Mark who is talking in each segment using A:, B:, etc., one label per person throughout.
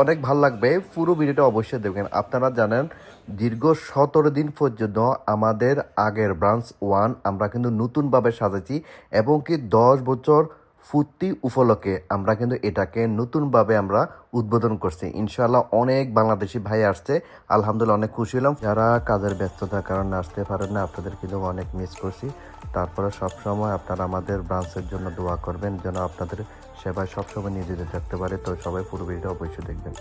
A: অনেক ভালো লাগবে। পুরো ভিডিওটা অবশ্যই দেখবেন। আপনারা জানেন, দীর্ঘ সতেরো দিন পর্যন্ত আমাদের আগের ব্রাঞ্চ ওয়ান আমরা কিন্তু নতুনভাবে সাজাচ্ছি এবং কি দশ বছর ফুর্তি উপলক্ষে আমরা কিন্তু এটাকে নতুনভাবে আমরা উদ্বোধন করছি। ইনশাল্লাহ অনেক বাংলাদেশি ভাই আসছে। আলহামদুলিল্লাহ অনেক খুশি হলাম। যারা কাজের ব্যস্ততার কারণে আসতে পারেন না আপনাদের কিন্তু অনেক মিস করছি। তারপরে সবসময় আপনারা আমাদের ব্রাঞ্চের জন্য দোয়া করবেন, যেন আপনাদের সেবায় সবসময় নিজেদের থাকতে পারে। তো সবাই পুরো ভিডিওটা অবশ্যই দেখবেন।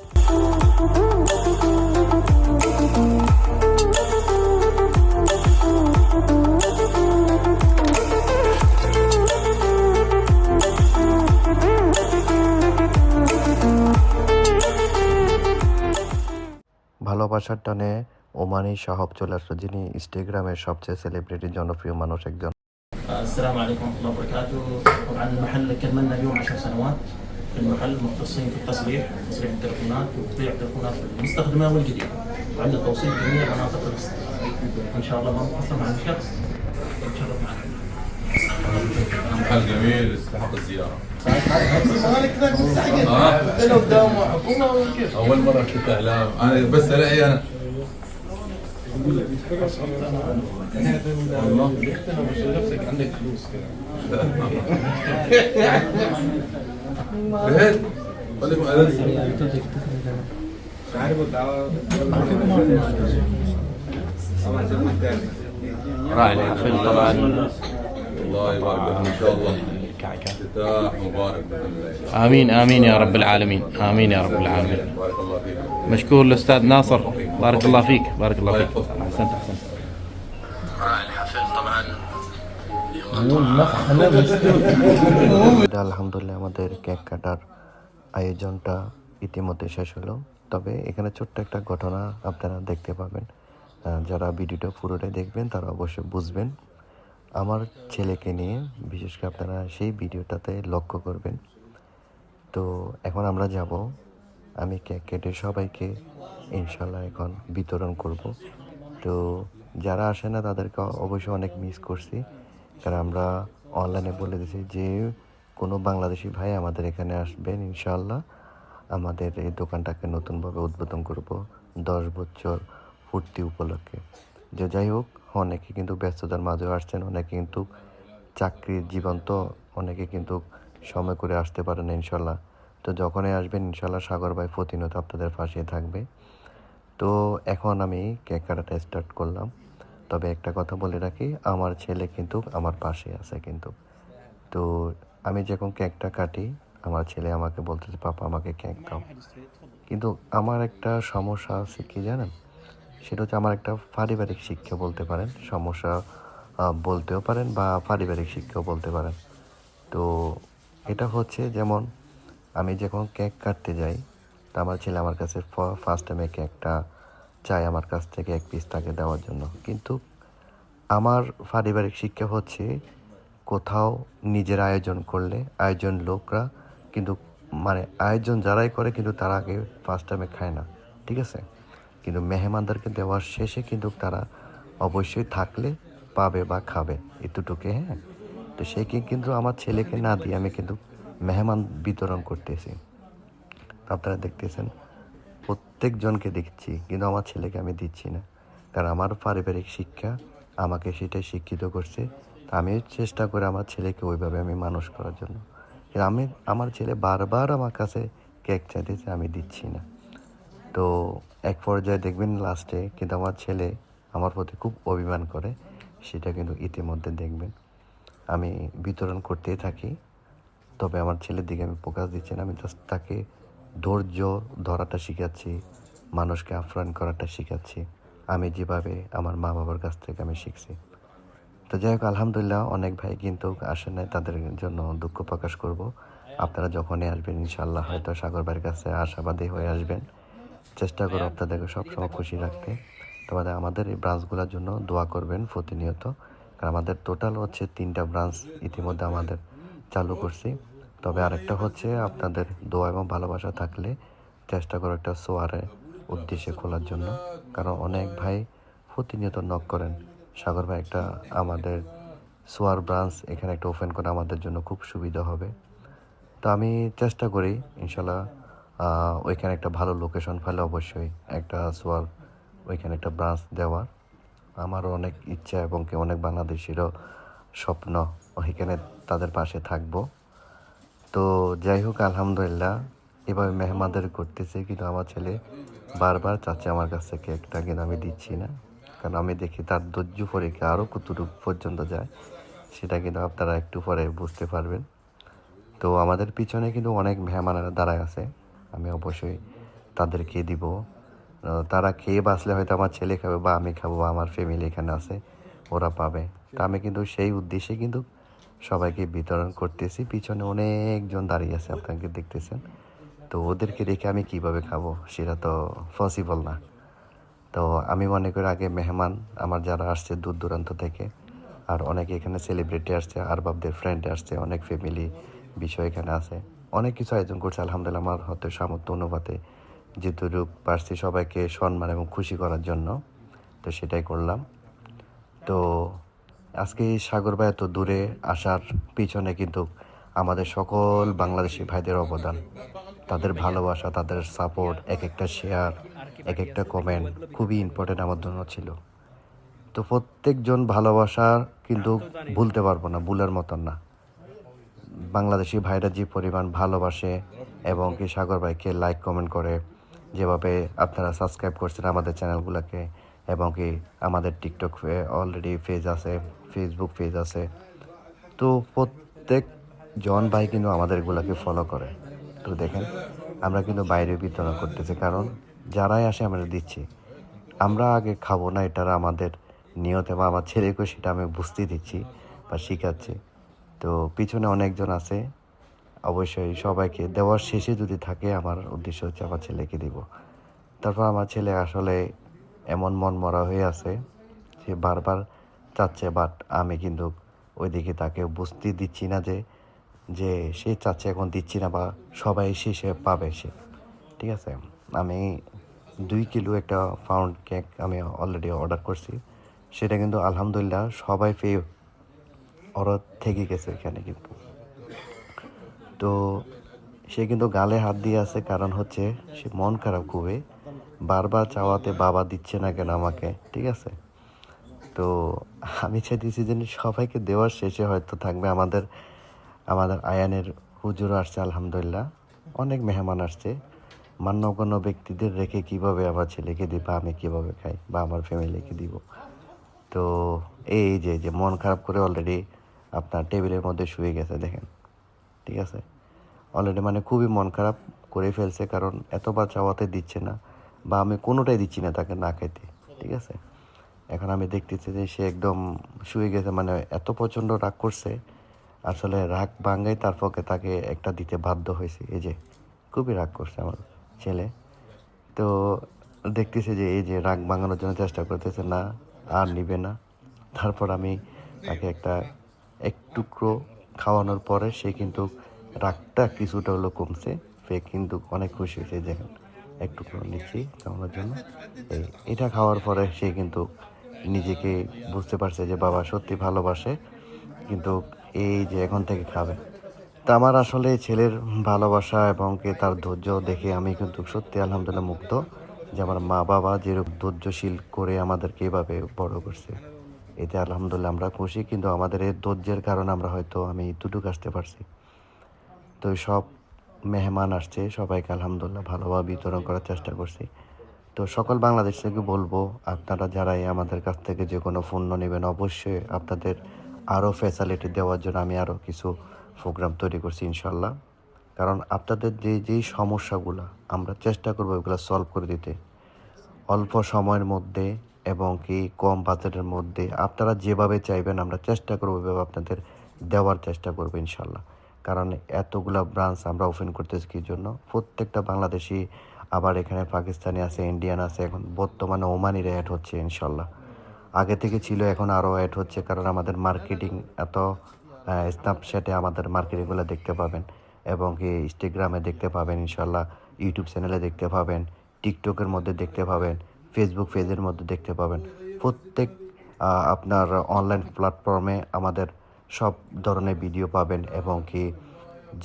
A: ভালোবাসার টানে ওমানি সাহব চলে আসলো, যিনি ইনস্টাগ্রামের সবচেয়ে সেলিব্রিটি জনপ্রিয় মানুষ একজন।
B: السلام عليكم ورحمة الله وبركاته. طبعا المحل كملنا اليوم 10 سنوات في المحل مختصين في التصليح تصليح التلفونات وتبيع التلفونات المستخدمة والجديدة. وعندنا توصيل جميع مناطق إن شاء الله ما نقصر مع الشخص نتشرف معنا
C: محل جميل يستحق الزيارة. أول مرة شفت إعلام. أنا بس
D: راعي الحفل طبعا
C: الله يبارك ان شاء الله كعكة مبارك
D: امين امين يا رب العالمين امين يا رب العالمين
C: بارك الله فيك
D: مشكور الاستاذ ناصر بارك الله فيك بارك الله فيك
C: الله يحفظك.
D: احسنت احسنت
B: راعي الحفل طبعا
A: এটা আলহামদুলিল্লাহ আমাদের কেক কাটার আয়োজনটা ইতিমধ্যে শেষ হলো তবে এখানে ছোট্ট একটা ঘটনা আপনারা দেখতে পাবেন আহ, যারা ভিডিওটা পুরোটাই দেখবেন তারা অবশ্যই বুঝবেন আমার ছেলেকে নিয়ে বিশেষ করে আপনারা সেই ভিডিওটাতে লক্ষ্য করবেন তো এখন আমরা যাব আমি কেক কেটে সবাইকে ইনশাল্লাহ এখন বিতরণ করব। তো যারা আসে না, তাদেরকে অবশ্যই অনেক মিস করছি। কারণ আমরা অনলাইনে বলে দিয়েছি যে, কোনো বাংলাদেশি ভাই আমাদের এখানে আসবেন ইনশাল্লাহ আমাদের এই দোকানটাকে নতুনভাবে উদ্বোধন করব দশ বছর ফুর্তি উপলক্ষে। যে যাই হোক, অনেকে কিন্তু ব্যস্ততার মাঝেও আসছেন, অনেকে কিন্তু চাকরির জীবন তো অনেকে কিন্তু সময় করে আসতে পারে না ইনশাল্লাহ তো যখনই আসবেন ইনশাল্লাহ সাগর ভাই প্রতিনিয়ত আপনাদের পাশে থাকবে। তো এখন আমি কেক কাটাটা স্টার্ট করলাম। তবে একটা কথা বলে রাখি, আমার ছেলে কিন্তু আমার পাশে আছে কিন্তু। তো আমি যখন কেকটা কাটি, আমার ছেলে আমাকে বলতেছে, পাপা, আমাকে কেক দাও। কিন্তু আমার একটা সমস্যা আছে কি জানেন? সেটা হচ্ছে আমার একটা পারিবারিক শিক্ষা বলতে পারেন। সমস্যা বলতেও পারেন বা পারিবারিক শিক্ষাও বলতে পারেন। তো এটা হচ্ছে যেমন আমি যখন কেক কাটতে যাই, তা আমার ছেলে আমার কাছে ফার্স্ট টাইমে কেকটা চায় আমার কাছ থেকে এক পিস তাকে দেওয়ার জন্য। কিন্তু আমার পারিবারিক শিক্ষা হচ্ছে কোথাও নিজের আয়োজন করলে আয়োজন লোকরা কিন্তু মানে আয়োজন যারাই করে কিন্তু তারা আগে ফার্স্ট টাইমে খায় না, ঠিক আছে? কিন্তু মেহমানদেরকে দেওয়ার শেষে কিন্তু তারা অবশ্যই থাকলে পাবে বা খাবে, এতটুকু হ্যাঁ? তো সে কি কিন্তু আমার ছেলেকে না দিয়ে আমি কিন্তু মেহমান বিতরণ করতেছি। আপনারা দেখতেছেন, প্রত্যেকজনকে দেখছি, কিন্তু আমার ছেলেকে আমি দিচ্ছি না। কারণ আমার পারিবারিক শিক্ষা আমাকে সেটাই শিক্ষিত করছে। আমি চেষ্টা করে আমার ছেলেকে ওইভাবে আমি মানুষ করার জন্য। আমি, আমার ছেলে বারবার আমার কাছে কেক চাইতেছে, আমি দিচ্ছি না। তো এক পর্যায়ে দেখবেন লাস্টে কিন্তু আমার ছেলে আমার প্রতি খুব অভিমান করে, সেটা কিন্তু ইতিমধ্যে দেখবেন। আমি বিতরণ করতেই থাকি। তবে আমার ছেলের দিকে আমি ফোকাস দিচ্ছি না, আমি জাস্ট তাকে ধৈর্য ধরাটা শিখাচ্ছি, মানুষকে আপ্যায়ন করাটা শিখাচ্ছি। আমি যেভাবে আমার মা বাবার কাছ থেকে আমি শিখছি। তো যাই হোক, আলহামদুলিল্লাহ অনেক ভাই কিন্তু আসেন নাই, তাদের জন্য দুঃখ প্রকাশ করব। আপনারা যখনই আসবেন ইনশাল্লাহ হয়তো সাগর বাড়ির কাছে আশাবাদী হয়ে আসবেন। চেষ্টা করো আপনাদেরকে সবসময় খুশি রাখতে। তোমাদের আমাদের এই ব্রাঞ্চগুলোর জন্য দোয়া করবেন প্রতিনিয়ত। কারণ আমাদের টোটাল হচ্ছে তিনটা ব্রাঞ্চ ইতিমধ্যে আমাদের চালু করছি। তবে আরেকটা হচ্ছে আপনাদের দোয়া এবং ভালোবাসা থাকলে চেষ্টা করো একটা সোয়ারে উদ্দেশ্যে খোলার জন্য। কারণ অনেক ভাই প্রতিনিয়ত নক করেন, সাগর ভাই, একটা আমাদের সোয়ার ব্রাঞ্চ এখানে একটা ওপেন করে আমাদের জন্য খুব সুবিধা হবে। তো আমি চেষ্টা করি ইনশাল্লাহ ওইখানে একটা ভালো লোকেশন ফেলে অবশ্যই একটা সোয়ার, ওইখানে একটা ব্রাঞ্চ দেওয়ার। আমারও অনেক ইচ্ছা এবং কি অনেক বাংলাদেশিরও স্বপ্ন ওইখানে তাদের পাশে থাকব। তো যাই হোক, আলহামদুলিল্লাহ, এভাবে মেহমানদের করতেছে, কিন্তু আমার ছেলে বারবার চাচ্ছে আমার কাছ থেকে একটা কিন্তু আমি দিচ্ছি না। কারণ আমি দেখি তার ধৈর্য পরীক্ষা আরও কতটুকু পর্যন্ত যায়, সেটা কিন্তু আপনারা একটু পরে বুঝতে পারবেন। তো আমাদের পিছনে কিন্তু অনেক মেহমানেরা দাঁড়ায় আছে, আমি অবশ্যই তাদেরকে দিব। তারা খেয়ে বাঁচলে হয়তো আমার ছেলে খাবে বা আমি খাব বা আমার ফ্যামিলি এখানে আছে, ওরা পাবে। তা আমি কিন্তু সেই উদ্দেশ্যে কিন্তু সবাইকে বিতরণ করতেছি। পিছনে অনেকজন দাঁড়িয়ে আছে, আপনাকে দেখতেছেন। তো ওদেরকে রেখে আমি কীভাবে খাব, সেটা তো পসিবল না। তো আমি মনে করি আগে মেহমান, আমার যারা আসছে দূর দূরান্ত থেকে, আর অনেকে এখানে সেলিব্রিটি আসছে আর বাবদের ফ্রেন্ড আসছে, অনেক ফ্যামিলি বিষয় এখানে আছে। অনেক কিছু আয়োজন করছে, আলহামদুলিল্লাহ আমার হয়তো সামর্থ্য অনুপাতে। যেটুকু পারছি সবাইকে সম্মান এবং খুশি করার জন্য, তো সেটাই করলাম। তো আজকে সাগর ভাই এত দূরে আসার পিছনে কিন্তু আমাদের সকল বাংলাদেশি ভাইদের অবদান। তাদের ভালোবাসা, তাদের সাপোর্ট এক একটা শেয়ার এক একটা কমেন্ট খুবই ইম্পর্টেন্ট আমার জন্য ছিল। তো প্রত্যেকজন ভালোবাসা কিন্তু ভুলতে পারব না, ভুলের মতন না। বাংলাদেশি ভাইরা যে পরিমাণ ভালোবাসে এবং কি সাগর ভাইকে লাইক কমেন্ট করে, যেভাবে আপনারা সাবস্ক্রাইব করছেন আমাদের চ্যানেলগুলোকে এবং কি আমাদের টিকটক অলরেডি পেজ আছে ফেসবুক পেজ আছে। তো প্রত্যেক জন ভাই কিন্তু আমাদের এগুলাকে ফলো করে। তো দেখেন, আমরা কিন্তু বাইরে বিতরণ করতেছি। কারণ যারাই আসে, আমরা দিচ্ছি। আমরা আগে খাব না এটার আমাদের নিয়ত বা আমার ছেলেকে সেটা আমি বুঝতে দিচ্ছি বা শিখাচ্ছি। তো পিছনে অনেকজন আছে। অবশ্যই সবাইকে দেওয়ার শেষে যদি থাকে, আমার উদ্দেশ্য হচ্ছে আমার ছেলেকে দিব। তারপর আমার ছেলে আসলে এমন মন মরা হয়ে আছে। সে বারবার চাচ্ছে বাট আমি কিন্তু ওইদিকে তাকে বুঝতে দিচ্ছি না যে যে সে চাচ্ছে এখন দিচ্ছি না বা সবাই শেষে পাবে সে। ঠিক আছে? আমি দুই কিলো একটা ফাউন্ড কেক আমি অলরেডি অর্ডার করছি। সেটা কিন্তু আলহামদুলিল্লাহ সবাই পেয়ে ওরা থেকে গেছে এখানে কিন্তু। তো সে কিন্তু গালে হাত দিয়ে আছে, কারণ হচ্ছে সে মন খারাপ খুবই। বারবার চাওয়াতে বাবা দিচ্ছে না কেন আমাকে? ঠিক আছে? তো আমি চাইতেছি যে সবাইকে দেওয়ার শেষে হয়তো থাকবে আমাদের আমাদের আয়ানের হুজুর আসছে, আলহামদুলিল্লাহ। অনেক মেহমান আসছে। মান্যগণ্য ব্যক্তিদের রেখে কীভাবে আমার ছেলেকে দিব বা আমি কীভাবে খাই, বা আমার ফ্যামিলিকে দিব। তো এই যে যে মন খারাপ করে অলরেডি আপনার টেবিলের মধ্যে শুয়ে গেছে, দেখেন। ঠিক আছে? অলরেডি মানে খুবই মন খারাপ করে ফেলছে, কারণ এতবার চাওয়াতে দিচ্ছে না, বা আমি কোনোটাই দিচ্ছি না তাকে না খাইতে। ঠিক আছে? এখন আমি দেখতেছি যে সে একদম শুয়ে গেছে মানে এত প্রচণ্ড রাগ করছে। আসলে রাগ ভাঙ্গাই তার পক্ষে তাকে একটা দিতে বাধ্য হয়েছে। এই যে, খুবই রাগ করছে আমার ছেলে। তো দেখতেছে যে এই যে রাগ ভাঙানোর জন্য চেষ্টা করতেছে, না, আর নিবে না। তারপর আমি তাকে একটা এক টুকরো খাওয়ানোর পরে সে কিন্তু রাগটা কিছুটা হলো কমছে। সে কিন্তু অনেক খুশি হয়েছে। দেখেন, এক টুকরো নিচ্ছি খাওয়ানোর জন্য। এই, এটা খাওয়ার পরে সে কিন্তু নিজেকে বুঝতে পারছে যে বাবা সত্যি ভালোবাসে, কিন্তু এই যে এখন থেকে খাবে। তা আমার আসলে ছেলের ভালোবাসা এবং কে তার ধৈর্য দেখে আমি কিন্তু সত্যি আলহামদুলিল্লাহ মুগ্ধ যে আমার মা বাবা যেরকম ধৈর্যশীল করে আমাদেরকে এভাবে বড় করছে। এতে আলহামদুলিল্লাহ আমরা খুশি, কিন্তু আমাদের এই ধৈর্যের কারণে আমরা হয়তো আমি দুটুক আসতে পারছি। তো সব মেহমান আসছে, সবাইকে আলহামদুলিল্লাহ ভালোভাবে বিতরণ করার চেষ্টা করছি। তো সকল বাংলাদেশ থেকে বলব, আপনারা যারাই আমাদের কাছ থেকে যে কোনো পণ্য নেবেন, অবশ্যই আপনাদের আরও ফ্যাসিলিটি দেওয়ার জন্য আমি আরও কিছু প্রোগ্রাম তৈরি করছি ইনশাল্লাহ। কারণ আপনাদের যে, যেই সমস্যাগুলো, আমরা চেষ্টা করব ওগুলো সলভ করে দিতে। অল্প সময়ের মধ্যে এবং কি কম বাজেটের মধ্যে আপনারা যেভাবে চাইবেন, আমরা চেষ্টা করব ওইভাবে আপনাদের দেওয়ার চেষ্টা করব ইনশাল্লাহ। কারণ এতগুলা ব্রাঞ্চ আমরা ওপেন করতেছি কি জন্য? প্রত্যেকটা বাংলাদেশি আবার এখানে পাকিস্তানি আছে ইন্ডিয়ান আছে, এখন বর্তমানে ওমানিরা অ্যাড হচ্ছে ইনশাল্লাহ। আগে থেকে ছিল, এখন আরও অ্যাড হচ্ছে কারণ আমাদের মার্কেটিং এত স্ন্যাপচ্যাটে আমাদের মার্কেটিংগুলো দেখতে পাবেন এবং কি ইনস্টাগ্রামে দেখতে পাবেন ইনশাল্লাহ ইউটিউব চ্যানেলে দেখতে পাবেন টিকটকের মধ্যে দেখতে পাবেন ফেসবুক পেজের মধ্যে দেখতে পাবেন। প্রত্যেক আপনার অনলাইন প্ল্যাটফর্মে আমাদের সব ধরনের ভিডিও পাবেন এবং কি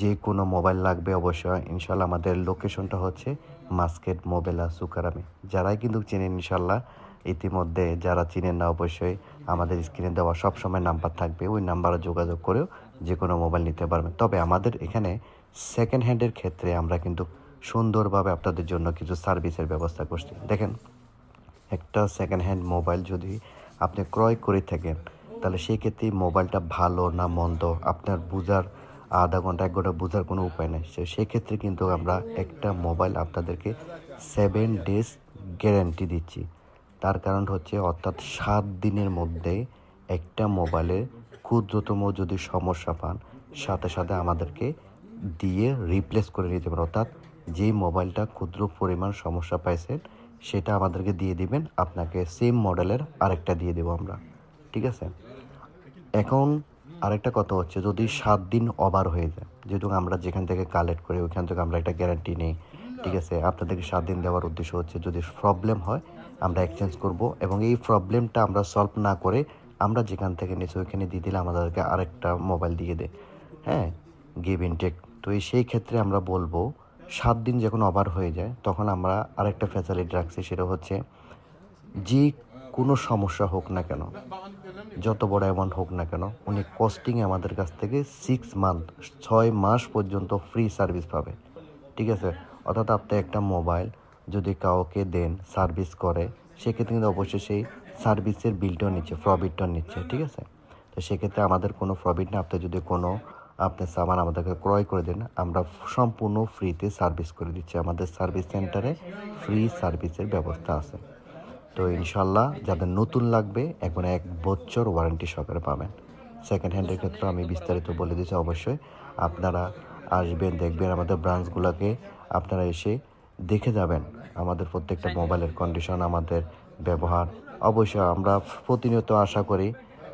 A: যে কোনো মোবাইল লাগবে অবশ্যই। ইনশাল্লাহ আমাদের লোকেশনটা হচ্ছে মাস্কেট মোবেলা, সুকারামে। যারাই কিন্তু চেনেন ইনশাল্লাহ। ইতিমধ্যে যারা চিনেন না অবশ্যই আমাদের স্ক্রিনে দেওয়া সব সময় নাম্বার থাকবে। ওই নাম্বারে যোগাযোগ করেও যে কোনো মোবাইল নিতে পারবেন। তবে আমাদের এখানে সেকেন্ড হ্যান্ডের ক্ষেত্রে আমরা কিন্তু সুন্দরভাবে আপনাদের জন্য কিছু সার্ভিসের ব্যবস্থা করছি। দেখেন, একটা সেকেন্ড হ্যান্ড মোবাইল যদি আপনি ক্রয় করে থাকেন, তাহলে সেক্ষেত্রে মোবাইলটা ভালো না মন্দ? আপনার বোঝার আধা ঘণ্টা, এক ঘণ্টা বোঝার কোনো উপায় নেই। সে, সেক্ষেত্রে কিন্তু আমরা একটা মোবাইল আপনাদেরকে সেভেন ডেজ গ্যারান্টি দিচ্ছি। তার কারণ হচ্ছে, অর্থাৎ সাত দিনের মধ্যে একটা মোবাইলের ক্ষুদ্রতম যদি সমস্যা পান, সাথে সাথে আমাদেরকে দিয়ে রিপ্লেস করে নিতে পারেন। অর্থাৎ যেই মোবাইলটা ক্ষুদ্র পরিমাণ সমস্যা পাইছেন, সেটা আমাদেরকে দিয়ে দিবেন। আপনাকে সেম মডেলের আরেকটা দিয়ে দেবো আমরা। ঠিক আছে? এখন আরেকটা কথা হচ্ছে, যদি সাত দিন ওভার হয়ে যায়, যেহেতু আমরা যেখান থেকে কালেক্ট করি, ওইখান থেকে আমরা একটা গ্যারান্টি নেই, ঠিক আছে? আপনাদেরকে সাত দিন দেওয়ার উদ্দেশ্য হচ্ছে, যদি প্রবলেম হয়, আমরা এক্সচেঞ্জ করব এবং এই প্রবলেমটা আমরা সলভ না করে আমরা যেখান থেকে নিয়েছি, ওইখানে দিয়ে দিলে আমাদেরকে আরেকটা মোবাইল দিয়ে দেয় হ্যাঁ? গিভ ইনটেক তো এই সেই ক্ষেত্রে আমরা বলব, সাত দিন যখন ওভার হয়ে যায়, তখন আমরা আরেকটা ফ্যাসিলিটি রাখছি, সেটা হচ্ছে, যে কোনো সমস্যা হোক না কেন, যত বড় অ্যামাউন্ট হোক না কেন, উনি কস্টিং আমাদের কাছ থেকে সিক্স মান্থ ছয় মাস পর্যন্ত ফ্রি সার্ভিস পাবে। ঠিক আছে? অর্থাৎ আপনি একটা মোবাইল যদি কাউকে দেন সার্ভিস করে, সেক্ষেত্রে কিন্তু অবশ্যই সেই সার্ভিসের বিলটাও নিচ্ছে প্রফিটটাও নিচ্ছে, ঠিক আছে? তো সেক্ষেত্রে আমাদের কোনো প্রফিট না, আপনি যদি কোনো, আপনি সামান আমাদেরকে ক্রয় করে দেন, আমরা সম্পূর্ণ ফ্রিতে সার্ভিস করে দিচ্ছি। আমাদের সার্ভিস সেন্টারে ফ্রি সার্ভিসের ব্যবস্থা আছে। তো ইনশাল্লাহ যাদের নতুন লাগবে এখন এক বছর ওয়ারেন্টি সহকারে পাবেন। সেকেন্ড হ্যান্ডের ক্ষেত্রে আমি বিস্তারিত বলে দিচ্ছি অবশ্যই। আপনারা আসবেন, দেখবেন আমাদের ব্রাঞ্চগুলোকে আপনারা এসে দেখে যাবেন আমাদের প্রত্যেকটা মোবাইলের কন্ডিশন আমাদের ব্যবহার। অবশ্যই আমরা প্রতিনিয়ত আশা করি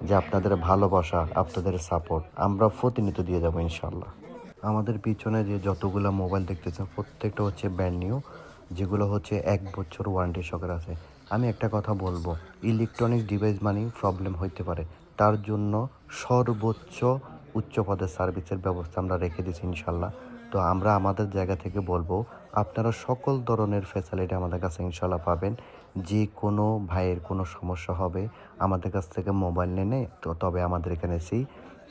A: যে আপনাদের ভালোবাসা, আপনাদের সাপোর্ট আমরা প্রতিনিয়ত দিয়ে যাব ইনশাল্লাহ। আমাদের পিছনে যে যতগুলো মোবাইল দেখতেছেন, প্রত্যেকটা হচ্ছে ব্র্যান্ড নিউ যেগুলো হচ্ছে এক বছর ওয়ারেন্টি সকের আছে। আমি একটা কথা বলব। ইলেকট্রনিক ডিভাইস মানেই প্রবলেম হইতে পারে। তার জন্য সর্বোচ্চ উচ্চ পদের সার্ভিসের ব্যবস্থা আমরা রেখে দিচ্ছি ইনশাল্লাহ। তো আমরা আমাদের জায়গা থেকে বলব, আপনারা সকল ধরনের ফ্যাসিলিটি আমাদের কাছে ইনশাল্লাহ পাবেন। যে কোনো ভাইয়ের কোনো সমস্যা হবে, আমাদের কাছ থেকে মোবাইল নেনে, তো তবে আমাদের এখানে সেই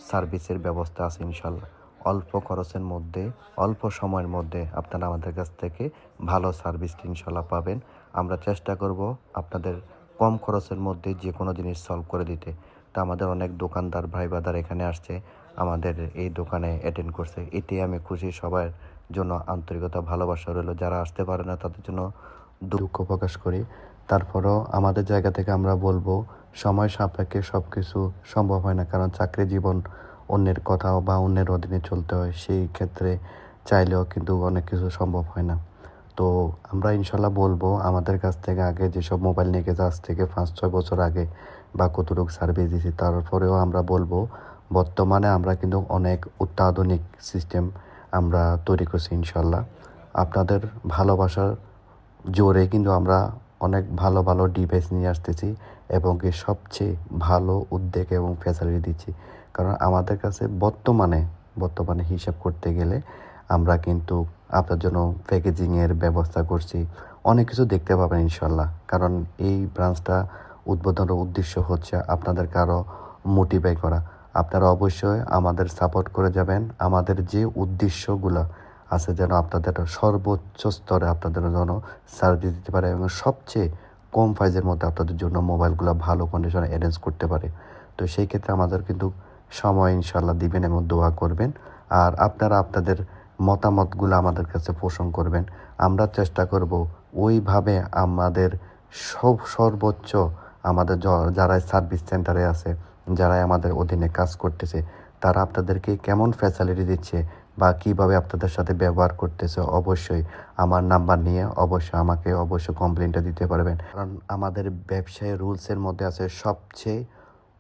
A: সার্ভিসের ব্যবস্থা আছে ইনশাল্লাহ। অল্প খরচের মধ্যে, অল্প সময়ের মধ্যে আপনারা আমাদের কাছ থেকে ভালো সার্ভিস ইনশাল্লাহ পাবেন। আমরা চেষ্টা করব আপনাদের কম খরচের মধ্যে যে কোনো জিনিস সলভ করে দিতে। তা আমাদের অনেক দোকানদার ভাই বাদার এখানে আসছে, আমাদের এই দোকানে অ্যাটেন্ড করছে। এতে আমি খুশি, সবার জন্য আন্তরিকতা, ভালোবাসা রইল। যারা আসতে পারে না, তাদের জন্য দুঃখ প্রকাশ করি। তারপরও আমাদের জায়গা থেকে আমরা বলব, সময় সাপেক্ষে সব কিছু সম্ভব হয় না। কারণ চাকরি জীবন অন্যের কথা বা অন্যের অধীনে চলতে হয়। সেই ক্ষেত্রে চাইলেও কিন্তু অনেক কিছু সম্ভব হয় না। তো আমরা ইনশাল্লাহ বলব, আমাদের কাছ থেকে আগে যেসব মোবাইল নিয়ে গেছে, আজ থেকে পাঁচ, ছয় বছর আগে বা কতটুকু সার্ভিস দিয়েছি, তারপরেও আমরা বলব, বর্তমানে আমরা কিন্তু অনেক অত্যাধুনিক সিস্টেম আমরা তৈরি করছি ইনশাল্লাহ। আপনাদের ভালোবাসার জোরে কিন্তু আমরা অনেক ভালো ভালো ডিভাইস নিয়ে আসতেছি এবং কি সবচেয়ে ভালো উদ্যোগ এবং ফ্যাসিলিটি দিচ্ছি। কারণ আমাদের কাছে বর্তমানে বর্তমানে হিসাব করতে গেলে আমরা কিন্তু আপনার জন্য প্যাকেজিংয়ের ব্যবস্থা করছি। অনেক কিছু দেখতে পাবেন ইনশাল্লাহ কারণ এই ব্রাঞ্চটা উদ্বোধনের উদ্দেশ্য হচ্ছে আপনাদেরকে আরও মোটিভাই করা। আপনারা অবশ্যই আমাদের সাপোর্ট করে যাবেন। আমাদের যে উদ্দেশ্যগুলো আছে যেন আপনাদের সর্বোচ্চ স্তরে আপনাদের জন্য সার্ভিস দিতে পারে এবং সবচেয়ে কম প্রাইজের মধ্যে আপনাদের জন্য মোবাইলগুলো ভালো কন্ডিশনে অ্যারেঞ্জ করতে পারে। তো সেই ক্ষেত্রে আমাদের কিন্তু সময় ইনশাল্লাহ দিবেন এবং দোয়া করবেন। আর আপনারা আপনাদের মতামতগুলো আমাদের কাছে পোষণ করবেন। আমরা চেষ্টা করব ওইভাবে আমাদের সব সর্বোচ্চ আমাদের য- যারা সার্ভিস সেন্টারে আছে যারা আমাদের অধীনে কাজ করতেছে, তারা আপনাদেরকে কেমন ফ্যাসিলিটি দিচ্ছে বা কীভাবে আপনাদের সাথে ব্যবহার করতেছে অবশ্যই আমার নাম্বার নিয়ে অবশ্যই আমাকে অবশ্যই কমপ্লেনটা দিতে পারবেন। কারণ আমাদের ব্যবসায় রুলসের মধ্যে আছে, সবচেয়ে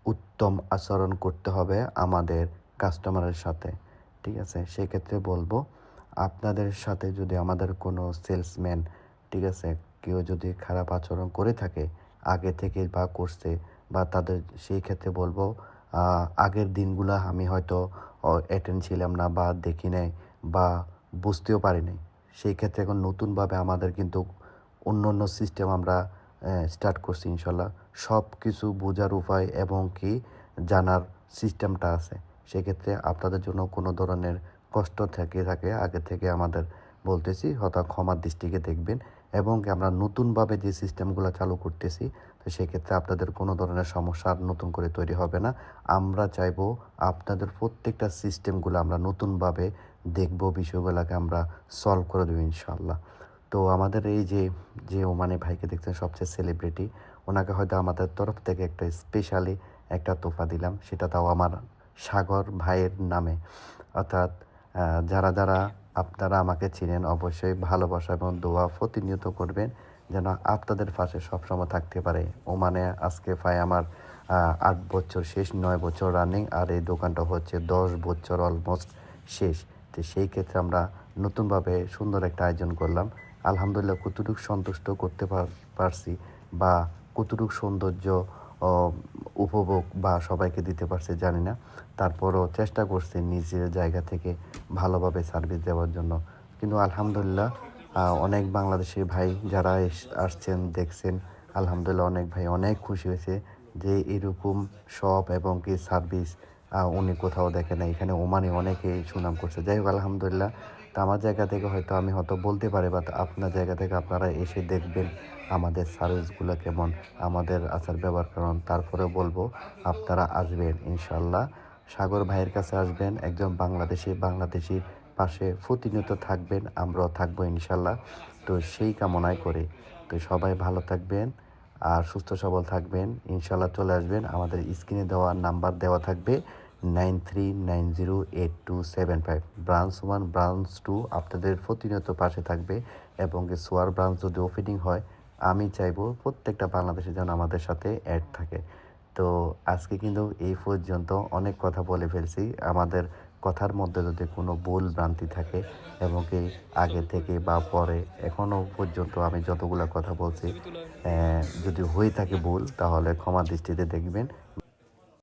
A: উত্তম আচরণ করতে হবে আমাদের কাস্টমারের সাথে। ঠিক আছে? সেক্ষেত্রে বলব, আপনাদের সাথে যদি আমাদের কোনো সেলসম্যান ঠিক আছে, কেউ যদি খারাপ আচরণ করে থাকে, আগে থেকে বা করছে বা তাদের, সেই ক্ষেত্রে বলব আগের দিনগুলো আমি হয়তো অ্যাটেন্ড ছিলাম না বা দেখি নাই বা বুঝতেও পারি নাই। সেই ক্ষেত্রে এখন নতুনভাবে আমাদের কিন্তু অন্য অন্য সিস্টেম আমরা স্টার্ট করছি ইনশাল্লাহ। সব কিছু বোঝার উপায় এবং কি জানার সিস্টেমটা আছে। সেক্ষেত্রে আপনাদের জন্য কোনো ধরনের কষ্ট থেকে থাকে, আগে থেকে আমাদের বলতেছি, হয়তো ক্ষমার দৃষ্টিকে দেখবেন এবং আমরা নতুনভাবে যে সিস্টেমগুলো চালু করতেছি, তো সেক্ষেত্রে আপনাদের কোনো ধরনের সমস্যা আর নতুন করে তৈরি হবে না। আমরা চাইব আপনাদের প্রত্যেকটা সিস্টেমগুলো আমরা নতুনভাবে দেখব, বিষয়গুলোকে আমরা সলভ করে দেবো ইনশাল্লাহ তো আমাদের এই যে যে ওমানে ভাইকে দেখছেন, সবচেয়ে সেলিব্রিটি ওনাকে হয়তো আমাদের তরফ থেকে একটা স্পেশালি একটা তোফা দিলাম, সেটা তাও আমার সাগর ভাইয়ের নামে। অর্থাৎ যারা যারা আপনারা আমাকে চিনেন অবশ্যই ভালোবাসা এবং দোয়া প্রতিনিয়ত করবেন যেন আপনাদের পাশে সবসময় থাকতে পারে। ওমানে আজকে প্রায় আমার আট বছর শেষ নয় বছর রানিং আর এই দোকানটা হচ্ছে দশ বছর অলমোস্ট শেষ। তো সেই ক্ষেত্রে আমরা নতুনভাবে সুন্দর একটা আয়োজন করলাম। আলহামদুলিল্লাহ কতটুকু সন্তুষ্ট করতে পার- পারছি বা কতটুকু সৌন্দর্য ও, উপভোগ বা সবাইকে দিতে পারছে, জানি না। তারপরও চেষ্টা করছি নিজের জায়গা থেকে ভালোভাবে সার্ভিস দেওয়ার জন্য। কিন্তু আলহামদুলিল্লাহ অনেক বাংলাদেশি ভাই যারা আসছেন, দেখছেন, আলহামদুলিল্লাহ অনেক ভাই অনেক খুশি হয়েছে যে এরকম শপ এবং কি সার্ভিস উনি কোথাও দেখেন না এখানে ওমানে অনেকে সুনাম করছে। যাই হোক, আলহামদুলিল্লাহ তা আমার জায়গা থেকে হয়তো আমি হয়তো বলতে পারি বা আপনার জায়গা থেকে আপনারা এসে দেখবেন আমাদের সার্ভিসগুলো কেমন, আমাদের আচার ব্যবহার কেমন। তারপরে বলব, আপনারা আসবেন ইনশাল্লাহ সাগর ভাইয়ের কাছে আসবেন, একজন বাংলাদেশি, বাংলাদেশির পাশে প্রতিনিয়ত থাকবেন, আমরাও থাকব ইনশাল্লাহ তো সেই কামনায় করে, তো সবাই ভালো থাকবেন আর সুস্থ সবল থাকবেন। ইনশাল্লাহ চলে আসবেন, আমাদের স্ক্রিনে দেওয়া নাম্বার দেওয়া থাকবে। Nine three nine zero eight two seven five. Branch one, branch two আপনাদের প্রতিনিয়ত পাশে থাকবে এবং সোয়ার ব্রাঞ্চ যদি ওপেনিং হয়, আমি চাইব প্রত্যেকটা বাংলাদেশে যেন আমাদের সাথে অ্যাড থাকে। তো আজকে কিন্তু এই পর্যন্ত অনেক কথা বলে ফেলছি। আমাদের কথার মধ্যে যদি কোনো ভুল ভ্রান্তি থাকে এবং কি আগে থেকে বা পরে এখনও পর্যন্ত আমি যতগুলো কথা বলছি যদি হয়ে থাকে ভুল, তাহলে ক্ষমা দৃষ্টিতে দেখবেন।